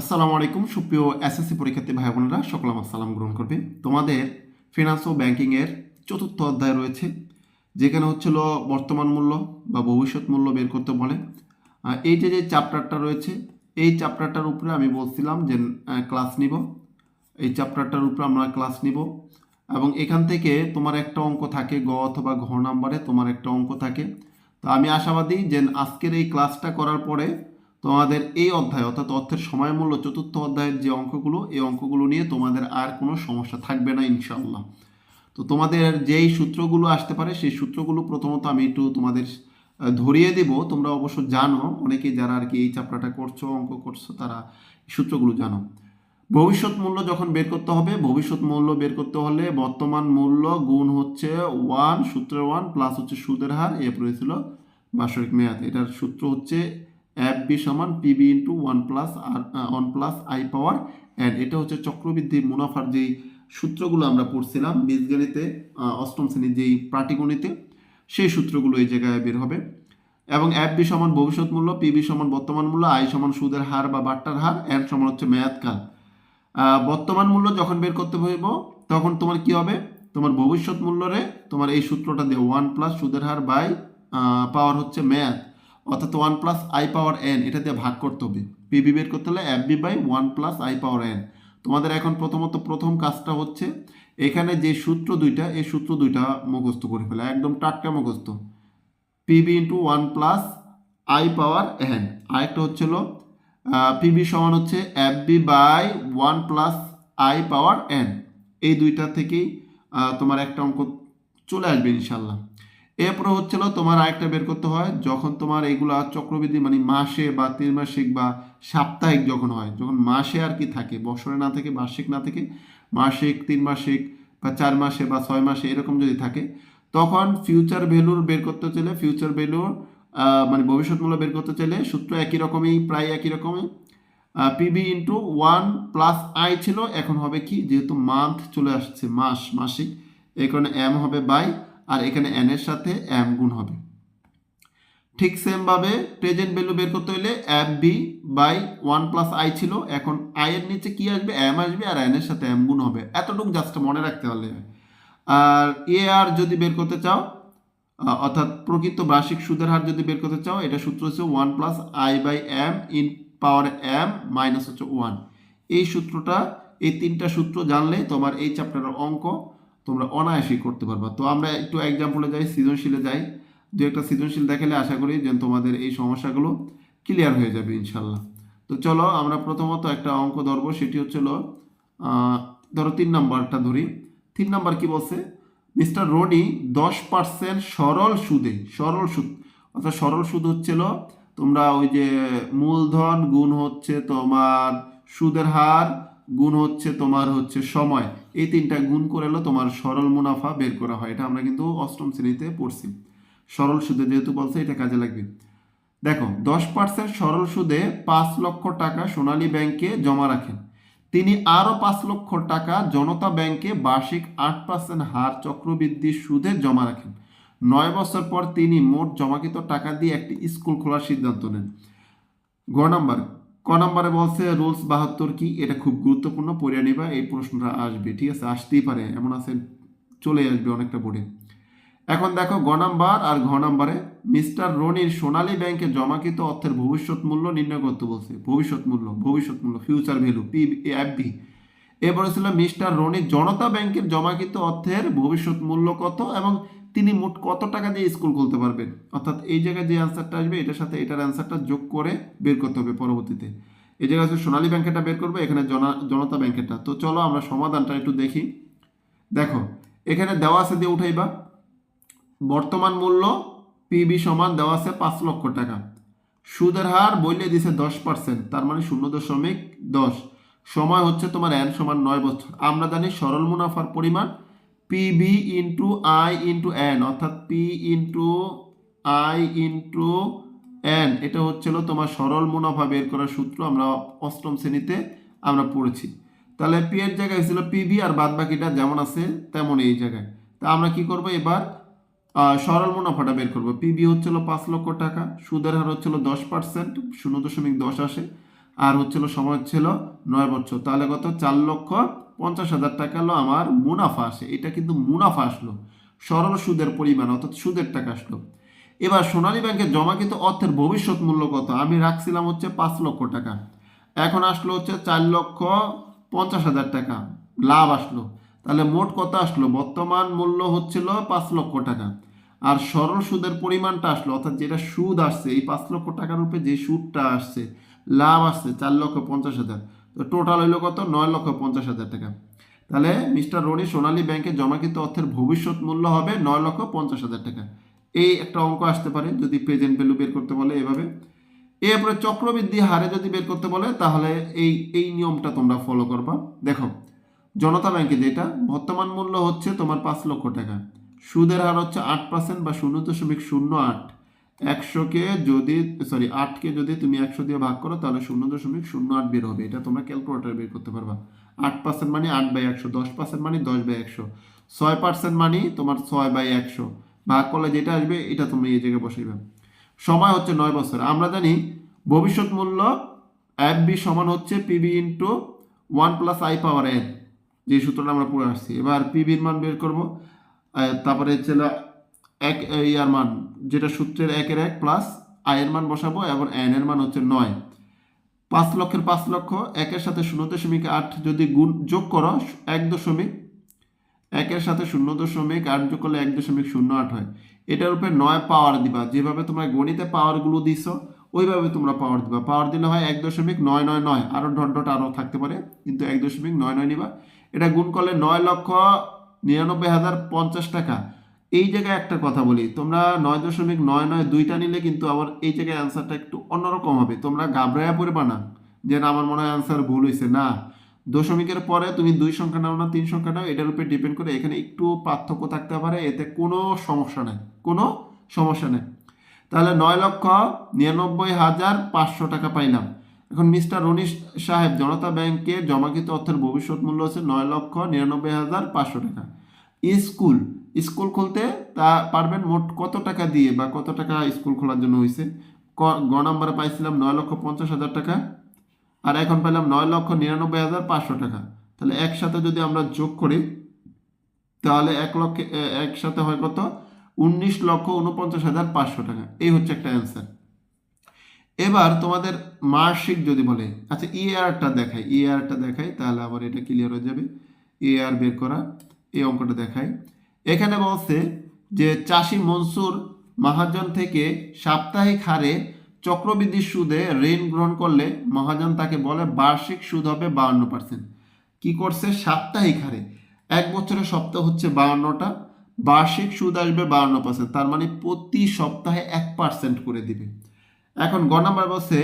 আসসালামু আলাইকুম, সুপ্রিয় এসএসসি পরীক্ষার্থী ভাই বোনেরা, সকল আমার সালাম গ্রহণ করবে। তোমাদের ফিনান্স ও ব্যাংকিংয়ের চতুর্থ অধ্যায় রয়েছে, যেখানে হচ্ছিল বর্তমান মূল্য বা ভবিষ্যৎ মূল্য বের করতে বলে। এই যে যে চ্যাপ্টারটা রয়েছে, এই চ্যাপ্টারটার উপরে আমি বলছিলাম যে ক্লাস নিব। এই চ্যাপ্টারটার উপরে আমরা ক্লাস নিব এবং এখান থেকে তোমার একটা অঙ্ক থাকে, গ অথবা ঘ নাম্বারে তোমার একটা অঙ্ক থাকে। তো আমি আশাবাদী যে আজকের এই ক্লাসটা করার পরে তোমাদের এই অধ্যায়, অর্থাৎ অর্থের সময় মূল্য চতুর্থ অধ্যায়ের যে অঙ্কগুলো, এই অঙ্কগুলো নিয়ে তোমাদের আর কোনো সমস্যা থাকবে না, ইনশাআল্লাহ। তো তোমাদের যেই সূত্রগুলো আসতে পারে, সেই সূত্রগুলো প্রথমত আমি একটু তোমাদের ধরিয়ে দেব। তোমরা অবশ্য জানো, অনেকেই যারা আর কি এই চাপড়াটা করছ, অঙ্ক করছ, তারা সূত্রগুলো জানো। ভবিষ্যৎ মূল্য যখন বের করতে হবে, ভবিষ্যৎ মূল্য বের করতে হলে বর্তমান মূল্য গুণ হচ্ছে ওয়ান সূত্রের ওয়ান প্লাস হচ্ছে সুদের হার, এরপর হয়েছিল বার্ষিক মেয়াদ। এটার সূত্র হচ্ছে এফ বি সমান PB into one plus R one plus I power and এটা হচ্ছে চক্রবৃদ্ধি মুনাফার যেই সূত্রগুলো আমরা পড়ছিলাম, বীজগণিতে অষ্টম শ্রেণির যেই পাটিগণিতে, সেই সূত্রগুলো এই জায়গায় বের হবে। এবং এফ বি সমান ভবিষ্যৎ মূল্য পিবি সমান বর্তমান মূল্য আই সমান সুদের হার বা বাট্টার হার এন সমান হচ্ছে মেয়াদকাল। বর্তমান মূল্য যখন বের করতে হইব, তখন তোমার কি হবে? তোমার ভবিষ্যৎ মূল্যরে তোমার এই সূত্রটা দিয়ে ওয়ান প্লাস সুদের হার বাই পাওয়ার হচ্ছে মেয়াদ। অর্থাৎ one plus I power N এটা দিয়ে ভাগ করতে হবে। পিবি বের করতে হলে F B by one plus I power N তোমাদের এখন প্রথমত প্রথম কাজটা হচ্ছে, এখানে যে সূত্র দুইটা, এই সূত্র দুইটা মুখস্থ করে ফেলে, একদম টাটকা মুখস্থ। PB into one plus I power N আরেকটা হচ্ছিল পিবি সমান হচ্ছে F B by one plus I power N এই দুইটা থেকেই তোমার একটা অঙ্ক চলে আসবে ইনশাল্লাহ। এরপরে হচ্ছিল তোমার আরেকটা বের করতে হয়, যখন তোমার এইগুলা চক্রবৃদ্ধি মানে মাসে বা ত্রিমাসিক বা সাপ্তাহিক যখন হয়, যখন মাসে আর কি থাকে, বছরে না থেকে, বার্ষিক না থেকে, মাসিক তিন মাসিক বা চার মাসে বা ছয় মাসে এরকম যদি থাকে, তখন ফিউচার ভ্যালুর বের করতে চাইলে ফিউচার ভ্যালুর মানে ভবিষ্যৎ মূল্য বের করতে চাইলে সূত্র একই রকমই, প্রায় একই রকমই। PB into one plus I ছিল, এখন হবে কি? যেহেতু মান্থ চলে আসছে, মাস, মাসিক, এই কারণে এম হবে বাই আর এখানে এন এর সাথে এম গুণ হবে। ঠিক সেমভাবে প্রেজেন্ট ভ্যালু বের করতে হলে F B by one plus I ছিল। এখন আই এর নিচে কি আসবে? এম আসবে আর এন এর সাথে এম গুণ হবে। এতটুকু জাস্ট মনে রাখতে পারলে আর এ আর যদি বের করতে চাও অর্থাৎ প্রকৃত বার্ষিক সুদের হার যদি বের করতে চাও, এটা সূত্র হচ্ছে one plus I by M in power M minus হচ্ছে ওয়ান এই সূত্রটা, এই তিনটা সূত্র জানলে তোমার এই চ্যাপ্টারের অঙ্ক তোমরা অনায়াসই করতে পারবা। তো আমরা একটু এক্সাম্পলে যাই, সৃজনশীলে যাই। দু একটা সৃজনশীল দেখালে আশা করি যে তোমাদের এই সমস্যাগুলো ক্লিয়ার হয়ে যাবে ইনশাল্লাহ তো চলো, আমরা প্রথমত একটা অঙ্ক ধরবো, সেটি হচ্ছিল ধরো তিন নাম্বারটা ধরি। তিন নাম্বার কি বলছে? মিস্টার রনি দশ পার্সেন্ট সরল সুদে, সরল সুদ, অর্থাৎ সরল সুদ হচ্ছিল তোমরা ওই যে মূলধন গুণ হচ্ছে তোমার সুদের হার গুণ হচ্ছে তোমার হচ্ছে সময়। এই তিনটা গুণ করে এলো, তোমার সরল মুনাফা বের করা হয়। এটা আমরা কিন্তু অষ্টম শ্রেণীতে পড়ছি। সরল সুদে যেহেতু বলছে, এটা কাজে লাগবে। দেখো, দশ পার্সেন্ট সরল সুদে পাঁচ লক্ষ টাকা সোনালী ব্যাংকে জমা রাখেন। তিনি আরও পাঁচ লক্ষ টাকা জনতা ব্যাংকে বার্ষিক আট পার্সেন্ট হার চক্রবৃদ্ধি সুদে জমা রাখেন। নয় বছর পর তিনি মোট জমাকৃত টাকা দিয়ে একটি স্কুল খোলার সিদ্ধান্ত নেন। গ নাম্বার ক নাম্বারে বলছে, রুলস বাহাত্তর কি? এটা খুব গুরুত্বপূর্ণ, পড়ে নিবা, এই প্রশ্নটা আসবে, ঠিক আছে? আসতেই পারে, এমন আছে, চলে আসবে অনেকটা বোর্ডে এখন দেখো, গ নাম্বার আর ঘ নাম্বারে, মিস্টার রনির সোনালী ব্যাংকে জমাকৃত অর্থের ভবিষ্যৎ মূল্য নির্ণয় করতে বলছে। ভবিষ্যৎ মূল্য ভবিষ্যৎ মূল্য future value P F B এরপরে ছিল, মিস্টার রনির জনতা ব্যাংকের জমাকৃত অর্থের ভবিষ্যৎ মূল্য কত এবং তিনি মোট কত টাকা দিয়ে স্কুল খুলতে পারবেন? অর্থাৎ এই জায়গায় যে অ্যান্সারটা আসবে, এটার সাথে এটার অ্যান্সারটা যোগ করে বের করতে হবে পরবর্তীতে। এই জায়গায় হচ্ছে সোনালী ব্যাংকেরটা বের করবে, এখানে জনা, জনতা ব্যাংকেরটা তো চলো আমরা সমাধানটা একটু দেখি। দেখো, এখানে দেওয়া আছে দিয়ে উঠাইবা। বর্তমান মূল্য পিবি সমান দেওয়া আছে পাঁচ লক্ষ টাকা। সুদের হার বইলে দিছে দশ পার্সেন্ট তার মানে শূন্য দশমিক দশ। সময় হচ্ছে তোমার এন সমান নয় বছর। আমরা জানি সরল মুনাফার পরিমাণ PB into I into N অর্থাৎ P into I into N এটা হচ্ছিল তোমার সরল মুনাফা বের করার সূত্র, আমরা অষ্টম শ্রেণীতে আমরা পড়েছি। তাহলে পি এর জায়গায় ছিল পিবি আর বাদ বাকিটা যেমন আছে তেমন এই জায়গায়। তা আমরা কি করব এবার? সরল মুনাফাটা বের করব। পিবি হচ্ছিল পাঁচ লক্ষ টাকা, সুদের হার হচ্ছিল দশ পার্সেন্ট, শূন্য দশমিক দশ আসে। আর হচ্ছিল সময় ছিল নয় বছর। তাহলে কত? চার লক্ষ পঞ্চাশ হাজার টাকা হলো আমার মুনাফা আসে। এটা কিন্তু মুনাফা আসলো। সরল সুদের পরিমাণ অর্থাৎ সুদের টাকা আসলো। এবার সোনালী ব্যাংকে জমাকৃত অর্থের ভবিষ্যৎ মূল্য কত? আমি রাখছিলাম হচ্ছে পাঁচ লক্ষ টাকা। এখন আসলো হচ্ছে চার লক্ষ পঞ্চাশ হাজার টাকা। লাভ আসলো। তাহলে মোট কত আসলো? বর্তমান মূল্য হচ্ছিল পাঁচ লক্ষ টাকা। আর সরল সুদের পরিমাণটা আসলো। অর্থাৎ যেটা সুদ আসছে, এই পাঁচ লক্ষ টাকার উপরে যে সুদটা আসছে, লাভ আসছে চার লক্ষ পঞ্চাশ হাজার। তো টোটাল হইল কত? নয় লক্ষ পঞ্চাশ হাজার টাকা। তাহলে মিস্টার রনি সোনালী ব্যাংকে জমাকৃত অর্থের ভবিষ্যৎ মূল্য হবে নয় লক্ষ পঞ্চাশ হাজার টাকা। এই একটা অঙ্ক আসতে পারে, যদি প্রেজেন্ট ভ্যালু বের করতে বলে এভাবে। এরপরে চক্রবৃদ্ধি হারে যদি বের করতে বলে, তাহলে এই এই নিয়মটা তোমরা ফলো করবা। দেখো, জনতা ব্যাংকে যেটা, বর্তমান মূল্য হচ্ছে তোমার পাঁচ লক্ষ টাকা। সুদের হার হচ্ছে আট পার্সেন্ট বা শূন্য দশমিক শূন্য আট। একশোকে যদি সরি আটকে যদি তুমি একশো দিয়ে ভাগ করো, তাহলে শূন্য দশমিক শূন্য আট বের হবে। এটা তোমরা ক্যালকুলেটার বের করতে পারবা। আট পার্সেন্ট মানে আট বাই একশো, দশ পার্সেন্ট মানে দশ বাই একশো। ছয় পার্সেন্ট মানে তোমার ছয় বাই একশো। ভাগ করলে যেটা আসবে, এটা তুমি এই জায়গায় বসাইবে। সময় হচ্ছে নয় বছর। আমরা জানি ভবিষ্যৎ মূল্য এফ বি সমান হচ্ছে PB into one plus I power N যে সূত্রটা আমরা পড়ে আসছি। এবার পিবির মান বের করব। তারপরে হচ্ছে এক ইয়ার মান, যেটা সূত্রের একের এক প্লাস আয়ের মান বসাবো এবং এন এর মান হচ্ছে নয়। পাঁচ লক্ষের পাঁচ লক্ষ, একের সাথে শূন্য দশমিক আট যদি গুণ, যোগ করো, এক দশমিক, একের সাথে শূন্য দশমিক আট যোগ করলে এক দশমিক শূন্য আট হয়। এটার উপরে নয় পাওয়ার দিবা। যেভাবে তোমরা গণিতে পাওয়ারগুলো দিছো, ওইভাবে তোমরা পাওয়ার দিবা। পাওয়ার দিলে হয় এক দশমিক নয় নয় নয়। আরও ডট ডট আরও থাকতে পারে, কিন্তু এক দশমিক নয় নয় নিবা। এটা গুণ করলে নয় লক্ষ নিরানব্বই হাজার পঞ্চাশ টাকা। এই জায়গায় একটা কথা বলি, তোমরা নয় দশমিক নয় নয় দুইটা নিলে কিন্তু আবার এই জায়গায় অ্যান্সারটা একটু অন্যরকম হবে। তোমরা গাবরায়া পড়বা না, যে না আমার মনে হয় অ্যান্সার ভুল হয়েছে না। দশমিকের পরে তুমি দুই সংখ্যা নাও না, তিন সংখ্যা নাও, এটার উপরে ডিপেন্ড করে এখানে একটু পার্থক্য থাকতে পারে, এতে কোনো সমস্যা নেই, কোনো সমস্যা নেই। তাহলে নয় লক্ষ নিরানব্বই হাজার পাঁচশো টাকা পাইলাম। এখন মিস্টার রনিশ সাহেব, জনতা ব্যাংকে জমাকৃত অর্থের ভবিষ্যৎ মূল্য হচ্ছে নয় লক্ষ নিরানব্বই হাজার পাঁচশো টাকা। স্কুল স্কুল খুলতে তা পারবেন মোট কত টাকা দিয়ে বা কত টাকা স্কুল খোলার জন্য হয়েছে গ নাম্বারে পাইছিলাম নয় লক্ষ পঞ্চাশ হাজার টাকা আর এখন পাইলাম নয় লক্ষ নিরানব্বই হাজার পাঁচশো টাকা। তাহলে একসাথে যদি আমরা যোগ করি, তাহলে এক লক্ষ একসাথে হয় কত? উনিশ লক্ষ উনপঞ্চাশ হাজার পাঁচশো টাকা। এই হচ্ছে একটা অ্যান্সার এবার তোমাদের মার্কশিট যদি বলে আচ্ছা ইআরটা দেখাই। ইআরটা দেখাই, তাহলে আবার এটা ক্লিয়ার হয়ে যাবে। ইআর বের করা, এই অঙ্কটা দেখাই। এখানে বলছে যে চাষি মনসুর মহাজন থেকে সাপ্তাহিক হারে চক্রবৃদ্ধি সুদে ঋণ গ্রহণ করলে মহাজন তাকে বলে বার্ষিক সুদ হবে বাউন্ন পার্সেন্ট কী করছে? সাপ্তাহিক হারে। এক বছরের সপ্তাহ হচ্ছে বাউন্নটা বার্ষিক সুদ আসবে বাউন্ন পার্সেন্ট তার মানে প্রতি সপ্তাহে এক পার্সেন্ট করে দিবে। এখন গ নাম্বার বলছে,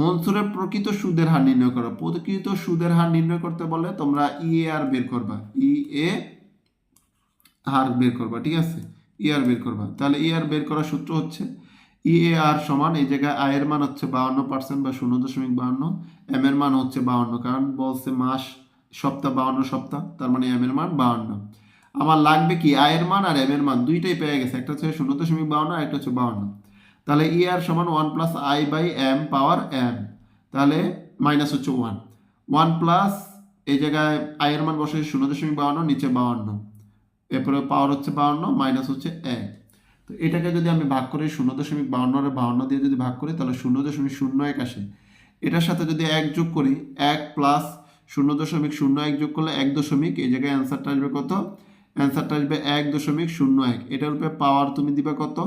মনসুরের প্রকৃত সুদের হার নির্ণয় করো। প্রকৃত সুদের হার নির্ণয় করতে বলে তোমরা ইএ আর বের করবা। ই হার বের করবা, ঠিক আছে? ই আর বের করবা। তাহলে ই আর বের করার সূত্র হচ্ছে ই এ আর সমান, এই জায়গায় আয়ের মান হচ্ছে বাউন্ন পার্সেন্ট বা শূন্য দশমিক বাউন্ন এম এর মান হচ্ছে বাউন্ন, কারণ বলছে মাস, সপ্তাহ বাউন্ন, সপ্তাহ, তার মানে এম এর মান বাউন্ন। আমার লাগবে কি আয়ের মান আর এম এর মান, দুইটাই পেয়ে গেছে, একটা হচ্ছে শূন্য দশমিক বাউন্ন আর একটা হচ্ছে বাউন্ন। তাহলে ই আর সমান one plus I by M power M তাহলে মাইনাস হচ্ছে ওয়ান। ওয়ান প্লাস এই জায়গায় আয়ের মান বসে শূন্য দশমিক বাউন্ন, নিচে বাউন্ন। এরপরে পাওয়ার হচ্ছে বাউন্ন, মাইনাস হচ্ছে এক। তো এটাকে যদি আমি ভাগ করি শূন্য দশমিক বাউন্ন আর বাউন্ন দিয়ে যদি ভাগ করি, তাহলে শূন্য দশমিক শূন্য এক আসে। এটার সাথে যদি এক যোগ করি, এক প্লাস শূন্য দশমিক শূন্য এক যোগ করলে এক দশমিক, এই জায়গায় অ্যান্সারটা আসবে কত? অ্যান্সারটা আসবে এক দশমিক শূন্য এক। এটার উপরে পাওয়ার তুমি দিবা কত?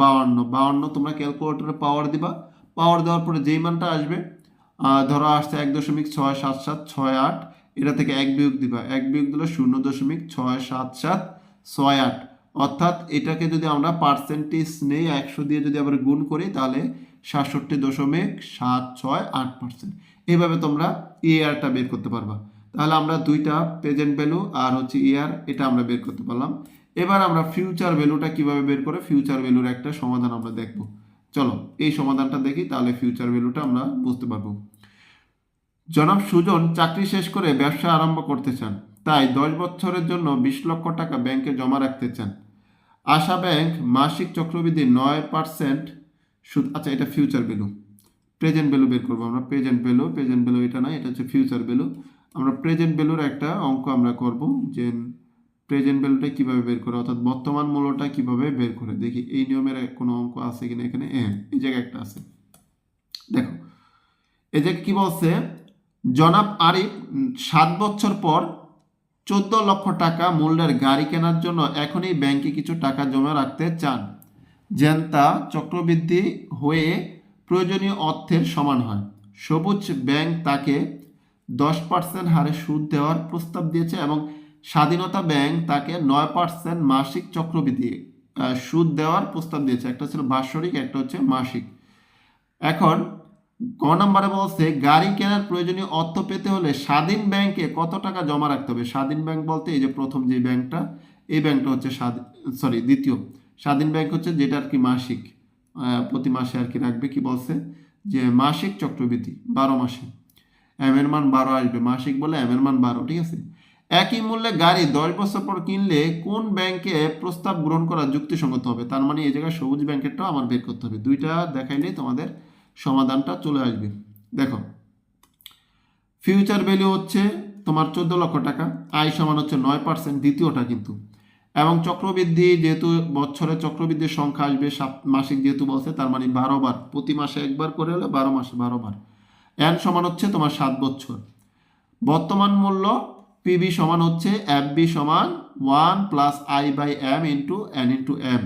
বাউন্ন। বাউন্ন তোমরা ক্যালকুলেটরে পাওয়ার দিবা। পাওয়ার দেওয়ার পরে যেই মানটা আসবে ধরো আসছে এক দশমিক ছয় সাত সাত, ছয় আট। এটা থেকে এক বিয়োগ দিবা। এক বিয়োগ দিলে শূন্য দশমিক ছয় সাত সাত ছয় আট। অর্থাৎ এটাকে যদি আমরা পার্সেন্টেজ নেই, একশো দিয়ে যদি আবার গুণ করি, তাহলে সাতষট্টি দশমিক সাত ছয় আট পার্সেন্ট এইভাবে তোমরা ইয়ারটা বের করতে পারবা। তাহলে আমরা দুইটা প্রেজেন্ট ভ্যালু আর হচ্ছে ইয়ার এটা আমরা বের করতে পারলাম। এবার আমরা ফিউচার ভ্যালুটা কীভাবে বের করে ফিউচার ভ্যালুর একটা সমাধান আমরা দেখব। চলো, এই সমাধানটা দেখি, তাহলে ফিউচার ভ্যালুটা আমরা বুঝতে পারব। জনাব সুজন চাকরি শেষ করে ব্যবসা আরম্ভ করতে চান। তাই দশ বছরের জন্য বিশ লক্ষ টাকা ব্যাংকে জমা রাখতে চান। আশা ব্যাংক মাসিক চক্রবৃদ্ধি নয় পার্সেন্ট সুদ আচ্ছা এটা ফিউচার ভ্যালু। প্রেজেন্ট ভ্যালু বের করব আমরা। প্রেজেন্ট ভ্যালু প্রেজেন্ট ভ্যালু এটা নয়, এটা হচ্ছে ফিউচার ভ্যালু। আমরা প্রেজেন্ট ভ্যালুর একটা অঙ্ক আমরা করব যে প্রেজেন্ট ভ্যালুটা কীভাবে বের করে, অর্থাৎ বর্তমান মূল্যটা কীভাবে বের করে। দেখি, এই নিয়মের কোনো অঙ্ক আছে কিনা এখানে? হ্যাঁ এই জায়গায় একটা আছে। দেখো, এই জায়গায় কী বলছে? জনাব আরিফ সাত বছর পর চোদ্দ লক্ষ টাকা মূল্যের গাড়ি কেনার জন্য এখনই ব্যাংকে কিছু টাকা জমা রাখতে চান। যেন তা চক্রবৃদ্ধি হয়ে প্রয়োজনীয় অর্থের সমান হয়। সবুজ ব্যাংক তাকে দশ পার্সেন্ট হারে সুদ দেওয়ার প্রস্তাব দিয়েছে এবং স্বাধীনতা ব্যাংক তাকে নয় পার্সেন্ট মাসিক চক্রবৃদ্ধি সুদ দেওয়ার প্রস্তাব দিয়েছে। একটা ছিল বাৎসরিক একটা হচ্ছে মাসিক। এখন ক নম্বরে বলছে, গাড়ি কেনার প্রয়োজনীয় অর্থ পেতে হলে স্বাধীন ব্যাংকে কত টাকা জমা রাখতে হবে? স্বাধীন ব্যাংক বলতে এই যে প্রথম যে ব্যাংকটা, এই ব্যাংকটা হচ্ছে স্বাধীন সরি, দ্বিতীয়। স্বাধীন ব্যাংক হচ্ছে যেটা আর কি মাসিক প্রতি মাসে আর কি রাখবে কি বলছে? যে মাসিক চক্রবৃদ্ধি, বারো মাসে। এম এর মান বারো আসবে, মাসিক বলে এম এর মান বারো, ঠিক আছে? একই মূল্যে গাড়ি দশ বছর পর কিনলে কোন ব্যাংকে প্রস্তাব গ্রহণ করা যুক্তিসঙ্গত হবে? তার মানে এই জায়গায় সবুজ ব্যাংকেরটাও আমার বের করতে হবে। দুইটা দেখাইলেই তোমাদের সমাধানটা চলে আসবে। দেখো ফিউচার ভ্যালু হচ্ছে তোমার চোদ্দ লক্ষ টাকা আয় সমান হচ্ছে নয় পার্সেন্ট দ্বিতীয়টা কিন্তু। এবং চক্রবৃদ্ধি যেহেতু বছরে চক্রবৃদ্ধির সংখ্যা আসবে, সাত মাসিক যেহেতু বলছে, তার মানে বারো বার, প্রতি মাসে একবার করে হলে বারো মাসে, বারো বার। এন সমান হচ্ছে তোমার সাত বছর। বর্তমান মূল্য পিবি সমান হচ্ছে এফ বি সমান one plus I by M into N into M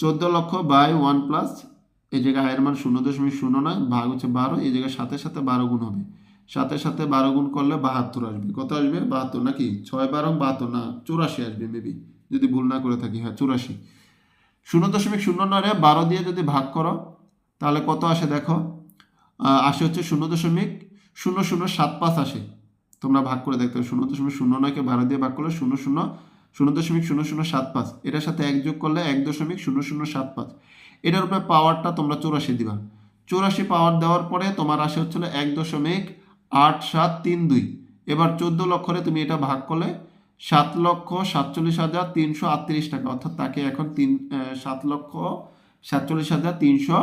চোদ্দ লক্ষ বাই ওয়ান প্লাস এই জায়গায় আয়ের মান শূন্য দশমিক শূন্য নয়, ভাগ হচ্ছে বারো, এই জায়গায় সাথে সাথে বারো গুণ হবে। সাথে সাথে বারো গুণ করলে বাহাত্তর আসবে। কত আসবে? বাহাত্তর নাকি? ছয় বারো, বাহাত্তর না, চুরাশি আসবে মেবি যদি ভুল না করে থাকি হ্যাঁ চুরাশি। শূন্য দশমিক শূন্য নয়, বারো দিয়ে যদি ভাগ করো, তাহলে কত আসে দেখো? আসে হচ্ছে শূন্য দশমিক শূন্য শূন্য সাত পাঁচ আসে। তোমরা ভাগ করে দেখতে শূন্য দশমিক শূন্য নয়কে বারো দিয়ে ভাগ করলে শূন্য শূন্য শূন্য দশমিক শূন্য শূন্য সাত পাঁচ। এটার সাথে এক যোগ করলে এক দশমিক শূন্য শূন্য সাত পাঁচ। এটার উপরে পাওয়ারটা তোমরা চৌরাশি দিবা। চৌরাশি পাওয়ার দেওয়ার পরে তোমার আসে হচ্ছিল এক দশমিক আট সাত তিন দুই। এবার চোদ্দ লক্ষরে তুমি এটা ভাগ করলে সাত লক্ষ সাতচল্লিশ হাজার তিনশো আটত্রিশ টাকা। অর্থাৎ তাকে এখন তিন সাত লক্ষ সাতচল্লিশ হাজার তিনশো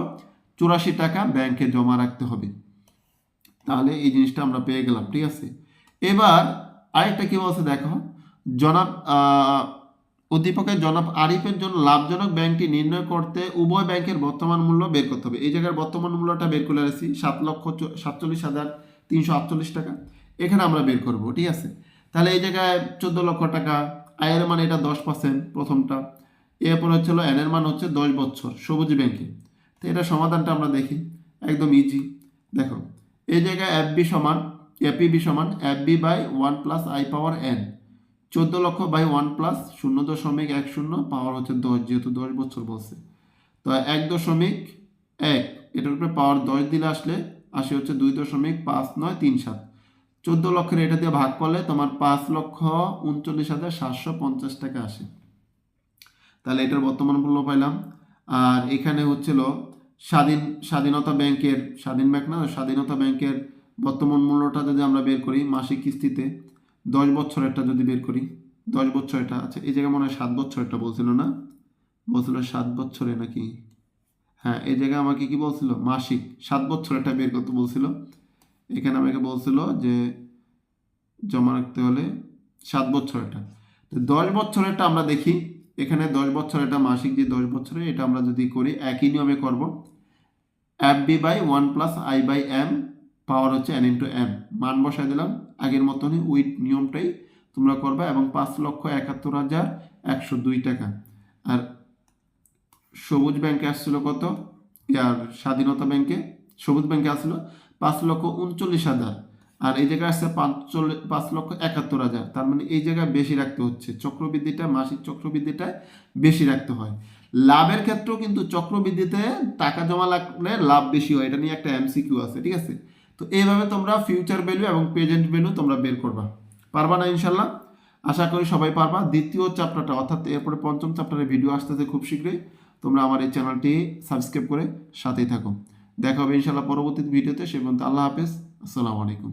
চুরাশি টাকা ব্যাংকে জমা রাখতে হবে। তাহলে এই জিনিসটা আমরা পেয়ে গেলাম, ঠিক আছে? এবার আরেকটা কি বলছে দেখো? জনাব উদ্দীপকের জনাব আরিফের জন্য লাভজনক ব্যাংকটি নির্ণয় করতে উভয় ব্যাংকের বর্তমান মূল্য বের করতে হবে। এই জায়গার বর্তমান মূল্যটা বের করে আসছি সাত লক্ষ সাতচল্লিশ হাজার তিনশো আটচল্লিশ টাকা। এখানে আমরা বের করব, ঠিক আছে? তাহলে এই জায়গায় চোদ্দ লক্ষ টাকা আয়ের মান এটা দশ পার্সেন্ট প্রথমটা। এরপর হচ্ছিল এনের মান হচ্ছে দশ বছর সবুজ ব্যাংকে। তো এটা সমাধানটা আমরা দেখি, একদম ইজি দেখো, এই জায়গায় এফ বি সমান এপিবি সমান F B by one plus I power N চোদ্দ লক্ষ বাই ওয়ান প্লাস শূন্য দশমিক এক শূন্য পাওয়ার হচ্ছে দশ, যেহেতু দশ বছর বলছে। তো এক দশমিক এক, এটার উপরে পাওয়ার দশ দিলে আসলে আসে হচ্ছে দুই দশমিক পাঁচ নয় তিন সাত। চোদ্দ লক্ষের এটা দিয়ে ভাগ করলে তোমার পাঁচ লক্ষ উনচল্লিশ হাজার সাতশো পঞ্চাশ টাকা আসে। তাহলে এটার বর্তমান মূল্য পাইলাম। আর এখানে হচ্ছিল স্বাধীন, স্বাধীনতা ব্যাংকের, স্বাধীন ব্যাংক না, স্বাধীনতা ব্যাংকের বর্তমান মূল্যটা যদি আমরা বের করি মাসিক কিস্তিতে দশ বছরেরটা যদি বের করি, দশ বছর এটা আছে এই জায়গায় মনে হয় সাত বছর এটা বলছিল না? বলছিল সাত বছরে নাকি? হ্যাঁ এই জায়গায় আমাকে কি বলছিল? মাসিক, সাত বছর এটা বের করতে বলছিল। এখানে আমাকে বলছিল যে, জমা রাখতে হলে সাত বছর এটা তো দশ বছরেরটা আমরা দেখি, এখানে দশ বছর এটা মাসিক, যে দশ বছরে এটা আমরা যদি করি, একই নিয়মে করব। F B by one plus I by M power হচ্ছে এন ইন্টু এম মান বসায় দিলাম। আগের মতনই উইথ নিয়মটাই তোমরা করবা এবং পাঁচ লক্ষ একাত্তর হাজার একশো দুই টাকা। আর সবুজ ব্যাংকে আসছিল কত? আর স্বাধীনতা ব্যাংকে সবুজ ব্যাংকে আসলো পাঁচ লক্ষ উনচল্লিশ হাজার। আর এই জায়গায় আসছে পাঁচচল্লিশ, পাঁচ লক্ষ একাত্তর হাজার। তার মানে এই জায়গায় বেশি রাখতে হচ্ছে। চক্রবৃদ্ধিটা, মাসিক চক্রবৃদ্ধিটা বেশি রাখতে হয়। লাভের ক্ষেত্রেও কিন্তু চক্রবৃদ্ধিতে টাকা জমা লাগলে লাভ বেশি হয়। এটা নিয়ে একটা এমসিকিউ আছে, ঠিক আছে? তো এইভাবে তোমরা ফিউচার ভ্যালু এবং প্রেজেন্ট ভ্যালু তোমরা বের করবা। পারবা না ইনশাল্লাহ? আশা করি সবাই পারবা। দ্বিতীয় চ্যাপ্টারটা অর্থাৎ এরপরে পঞ্চম চ্যাপ্টারের ভিডিও আসতেছে খুব শীঘ্রই। তোমরা আমার এই চ্যানেলটি সাবস্ক্রাইব করে সাথেই থাকো। দেখা হবে ইনশাল্লাহ পরবর্তী ভিডিওতে সে পর্যন্ত আল্লাহ হাফেজ। আসসালামু আলাইকুম।